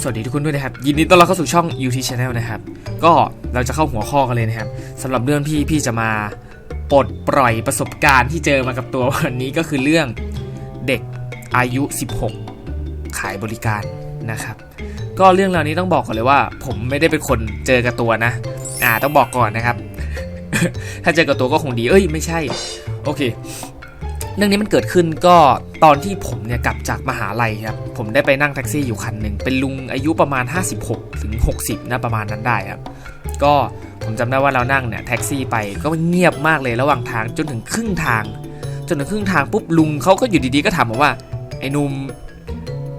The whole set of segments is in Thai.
สวัสดีทุกคนด้วยนะครับ ยินดีต้อนรับเข้าสู่ช่อง UT Channel นะครับ ก็เราจะเข้าหัวข้อกันเลยนะครับสำหรับเรื่องที่พี่จะมาปลดปล่อยประสบการณ์ที่เจอมากับตัววันนี้ก็คือเรื่องเด็กอายุ 16 ขายบริการนะครับ ก็เรื่องราวนี้ต้องบอกก่อนเลยว่า ผมไม่ได้เป็นคนเจอกับตัวนะ อ่าต้องบอกก่อนนะครับ ถ้าเจอกับตัวก็คงดีเอ้ยไม่ใช่ โอเค เรื่องนี้มันเกิดขึ้นก็ตอนที่ผมเนี่ยกลับจากมหาลัยครับ ผมได้ไปนั่งแท็กซี่อยู่คันหนึ่งเป็นลุงอายุประมาณ 56ถึง60นะประมาณนั้นได้ครับ ก็ผมจำได้ว่าเรานั่งเนี่ยแท็กซี่ไปก็เงียบมากเลยระหว่างทางจนถึงครึ่งทาง จนถึงครึ่งทางปุ๊บลุงเขาก็อยู่ดีๆก็ถามผมว่า ไอ้หนุ่ม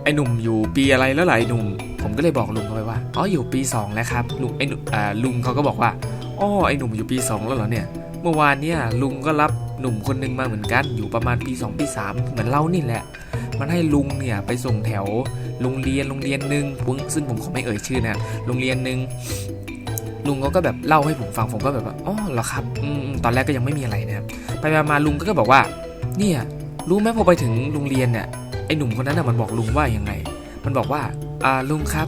ไอ้หนุ่มอยู่ปีอะไรแล้วล่ะไอ้หนุ่มผมก็เลยบอกลุงเขาไปว่าอ๋ออยู่ปี 2 แล้วครับลุงไอ้หนุ่มลุงเขาก็บอกว่าอ๋อไอ้หนุ่มอยู่ปี 2 แล้วเหรอเนี่ย เมื่อวานเนี่ยลุงก็รับ หนุ่มคนหนึงมาเหมือนกันอยู่ประมาณปี 2 ปี 3 เหมือนเรานี่แหละ มันให้ลุงเนี่ยไปส่งแถวโรงเรียนโรงเรียนหนึ่งซึ่งผมขอไม่เอ่ยชื่อนะโรงเรียนหนึ่งลุงเขาก็แบบเล่าให้ผมฟังผมก็แบบว่าอ๋อเหรอครับอืมตอนแรกก็ยังไม่มีอะไรนะครับไปมามาลุงก็บอกว่า เนี่ยรู้ไหมพอไปถึงโรงเรียนเนี่ยไอ้หนุ่มคนนั้นน่ะมันบอกลุงว่าอยังไง มันบอกว่าอ่าลุงครับ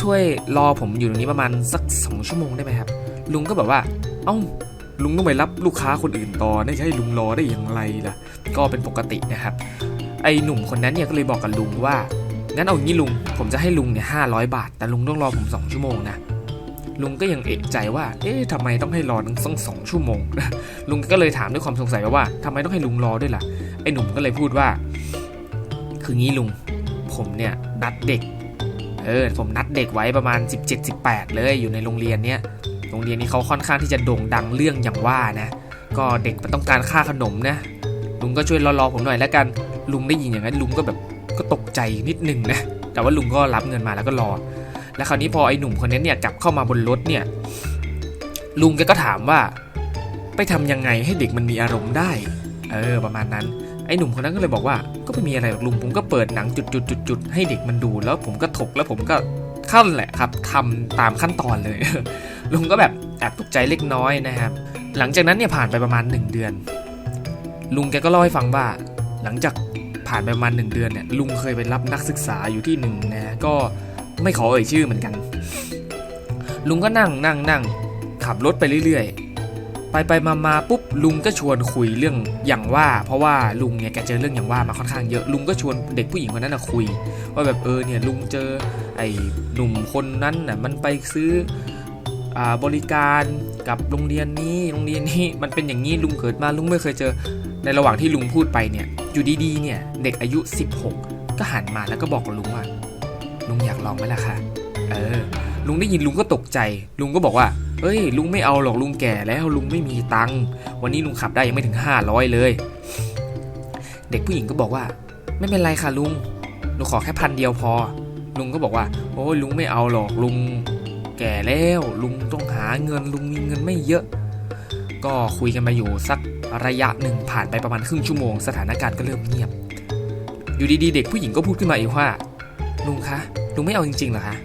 ช่วยรอผมอยู่ตรงนี้ประมาณสักสองชั่วโมงได้ไหมครับ ลุงก็แบบว่า เอ้า ลุงต้องไปรับลูกค้าคนอื่นต่อนี่ให้ลุงรอได้อย่างไรล่ะ ก็เป็นปกตินะครับ ไอ้หนุ่มคนนั้นเนี่ยก็เลยบอกกับลุงว่า งั้นเอางี้ลุง ผมจะให้ลุงเนี่ยห้าร้อยบาท แต่ลุงต้องรอผมสองชั่วโมงนะ ลุงก็ยังเอะใจว่า เอ๊ะทำไมต้องให้รอตั้งสองชั่วโมง ลุงก็เลยถามด้วยความสงสัยว่าทำไมต้องให้ลุงรอด้วยล่ะ ไอ้หนุ่มก็เลยพูดว่า คืองี้ลุง ผมเนี่ยนัดเด็ก เออ ผมนัดเด็กไว้ประมาณ 17-18 เลยอยู่ในโรงเรียนเนี้ย โรงเรียนนี้เขาค่อนข้างที่จะโด่งดังเรื่องอย่างว่านะ ก็เด็กมันต้องการค่าขนมนะ ลุงก็ช่วยรอๆผมหน่อยแล้วกัน ลุงได้ยินอย่างนั้นลุงก็แบบก็ตกใจนิดนึงนะ แต่ว่าลุงก็รับเงินมาแล้วก็รอ แล้วคราวนี้พอไอ้หนุ่มคนนี้เนี่ยกลับเข้ามาบนรถเนี่ย ลุงแกก็ถามว่า ไปทำยังไงให้เด็กมันมีอารมณ์ได้ เออประมาณนั้น ไอ้หนุ่มคนนั้นก็เลยบอกว่า ก็ไม่มีอะไรหรอกลุงผมก็เปิดหนังจุดๆๆให้เด็กมันดูแล้วผมก็ถกแล้วผมก็ ขั้นแหละครับทำตามขั้นตอนเลย ลุงก็แบบแอบตกใจเล็กน้อยนะครับ หลังจากนั้นเนี่ยผ่านไปประมาณ 1 เดือน ลุงแกก็เล่าให้ฟังว่า หลังจากผ่านไปประมาณ 1 เดือนเนี่ยลุงเคยไปรับนักศึกษาอยู่ที่หนึ่งนะก็ไม่ขอเอ่ยชื่อเหมือนกัน ลุงก็นั่งนั่งนั่งขับรถไปเรื่อยๆ ไปไปมามาปุ๊บลุงก็ชวนคุยเรื่องอย่างว่า เพราะว่าลุงเนี่ยแกเจอเรื่องอย่างว่ามาค่อนข้างเยอะลุงก็ชวนเด็กผู้หญิงคนนั้นนะคุย ว่าแบบเออเนี่ยลุงเจอไอ้หนุ่มคนนั้นน่ะมันไปซื้ออ่าบริการกับโรงเรียนนี้โรงเรียนนี้มันเป็นอย่างนี้ลุงเกิดมาลุงไม่เคยเจอในระหว่างที่ลุงพูดไปเนี่ยอยู่ดีๆเนี่ยเด็กอายุ 16 ก็หันมาแล้วก็บอกกับลุงว่าลุงอยากลองไหมล่ะคะเออลุงได้ยินลุงก็ตกใจ ลุงก็บอกว่า เอ้ย ลุงไม่เอาหรอกลุงแก่แล้วลุงไม่มีตังค์วันนี้ลุงขับได้ยังไม่ถึง 500 เลย เด็กผู้หญิงก็บอกว่า ไม่เป็นไรค่ะลุงหนูขอแค่พันเดียวพอ ลุงก็บอกว่า โอ้ยลุงไม่เอาหรอกลุงแก่แล้วลุงต้องหาเงินลุงมีเงินไม่เยอะ ก็คุยกันมาอยู่สักระยะหนึ่งผ่านไปประมาณครึ่งชั่วโมง สถานการณ์ก็เริ่มเงียบ อยู่ดีๆ เด็กผู้หญิงก็พูดขึ้นมาอีกว่า ลุงคะลุงไม่เอาจริงๆเหรอคะ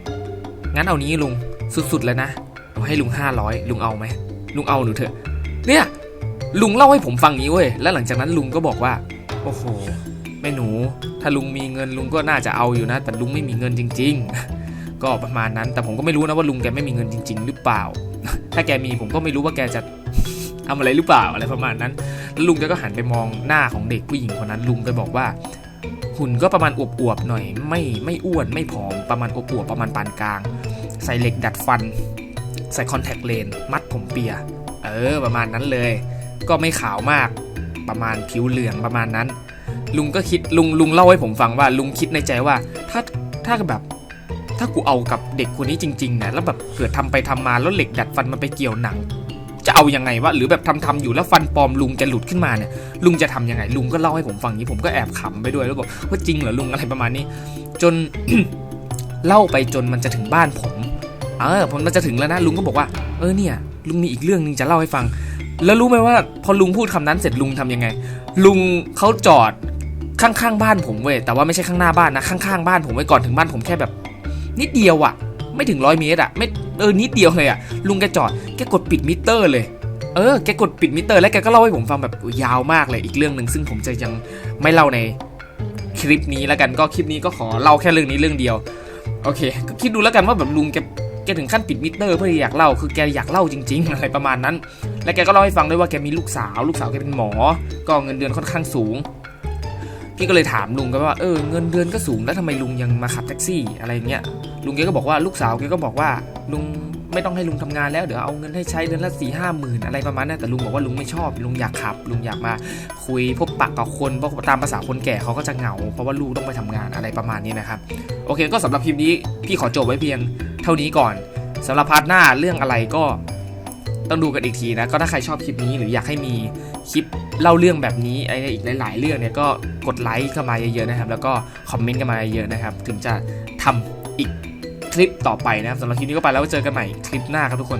งั้นเอานี้ลุงสุดๆแล้วนะ ให้ลุงห้าร้อยลุงเอาไหมลุงเอาหนูเถอะ เนี่ยลุงเล่าให้ผมฟังงี้เว้ยแล้วหลังจากนั้นลุงก็บอกว่า โอ้โหแม่หนู ถ้าลุงมีเงินลุงก็น่าจะเอาอยู่นะ แต่ลุงไม่มีเงินจริง ๆ ก็ประมาณนั้น แต่ผมก็ไม่รู้นะว่าลุงแกไม่มีเงินจริง ๆ หรือเปล่า ถ้าแกมีผมก็ไม่รู้ว่าแกจะทำอะไรหรือเปล่าอะไรประมาณนั้น แล้วลุงแกก็หันไปมองหน้าของเด็กผู้หญิงคนนั้น ลุงก็บอกว่า หุ่นก็ประมาณอวบๆหน่อย ไม่ไม่อ้วนไม่ผอมประมาณอวบๆประมาณปานกลาง ใส่เหล็กดัดฟัน ใส่คอนแทคเลนส์มัดผมเปีย เออ ประมาณนั้นเลย ก็ไม่ขาวมาก ประมาณผิวเหลืองประมาณนั้น ลุงก็คิดลุงลุงเล่าให้ผมฟังว่าลุงคิดในใจว่า ถ้าถ้าแบบถ้ากูเอากับเด็กคนนี้จริงๆเนี่ยแล้วแบบเกิดทำไปทำมาแล้วเหล็กดัดฟันมันไปเกี่ยวหนัง จะเอายังไงวะหรือแบบทำทำอยู่แล้วฟันปลอมลุงแกหลุดขึ้นมาเนี่ยลุงจะทำยังไง ลุงก็เล่าให้ผมฟังอย่างนี้ผมก็แอบขำไปด้วยแล้วบอกว่าจริงเหรอลุงอะไรประมาณนี้ จนเล่าไปจนมันจะถึงบ้านผม เออผมมันจะถึงแล้วนะลุงก็บอกว่าเออเนี่ยลุงมีอีกเรื่องหนึงจะเล่าให้ฟัง แล้วรู้ไหมว่า พอลุงพูดคำนั้นเสร็จลุงทำยังไง ลุงเขาจอดข้างๆบ้านผมเว้ยแต่ว่าไม่ใช่ข้างหน้าบ้านนะข้างๆบ้านผมไว้ก่อนถึงบ้านผมแค่แบบ นิดเดียวอะไม่ถึงร้อยเมตรอะไม่เออนิดเดียวเลยอะลุงแกจอดแกกดปิดมิเตอร์เลยเออแกกดปิดมิเตอร์แล้วแกก็เล่าให้ผมฟังแบบยาวมากเลยอีกเรื่องหนึ่งซึ่งผมจะยังไม่เล่าในคลิปนี้แล้วกันก็คลิปนี้ก็ขอเล่าแค่เรื่องนี้เรื่องเดียว โอเค ก็คิดดูแล้วกันว่าแบบลุงแก แกถึงขั้นปิดมิเตอร์เพื่ออยากเล่าคือแกอยากเล่าจริง ๆ อะไรประมาณนั้น และแกก็เล่าให้ฟังด้วยว่าแกมีลูกสาว ลูกสาวแกเป็นหมอ ก็เงินเดือนค่อนข้างสูง พี่ก็เลยถามลุงกันว่าเออเงินเดือนก็สูงแล้วทำไมลุงยังมาขับแท็กซี่อะไรเงี้ยลุงแกก็บอกว่าลูกสาวแกก็บอกว่าลุงไม่ต้องให้ลุงทำงานแล้วเดี๋ยวเอาเงินให้ใช้เดือนละสี่ห้าหมื่นอะไรประมาณนั้นแต่ลุงบอกว่าลุงไม่ชอบลุงอยากขับ ลุงอยากมาคุยพบปะกับคนเพราะตามภาษาคนแก่เขาก็จะเหงาเพราะว่าลูกต้องไปทำงานอะไรประมาณนี้นะครับ โอเค ก็สำหรับคลิปนี้พี่ขอจบไว้เพียง เท่านี้ก่อนสำหรับพาร์ทหน้าเรื่องอะไรก็ต้องดูกันอีกทีนะ ก็ถ้าใครชอบคลิปนี้หรืออยากให้มีคลิปเล่าเรื่องแบบนี้อะไรอีกหลาย ๆ เรื่องเนี่ยก็กดไลค์เข้ามาเยอะๆนะครับ แล้วก็คอมเมนต์กันมาเยอะนะครับ ถึงจะทำอีกคลิปต่อไปนะครับสำหรับคลิปนี้ก็ไปแล้วเจอกันใหม่คลิปหน้าครับทุกคน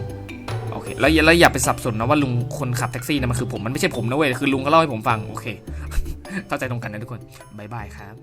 โอเคแล้วอย่าแล้วอย่าไปสับสนนะว่าลุงคนขับแท็กซี่นะมันคือผมมันไม่ใช่ผมนะเว้ยคือลุงก็เล่าให้ผมฟังโอเค เข้าใจตรงกันนะทุกคนบ๊ายบายครับ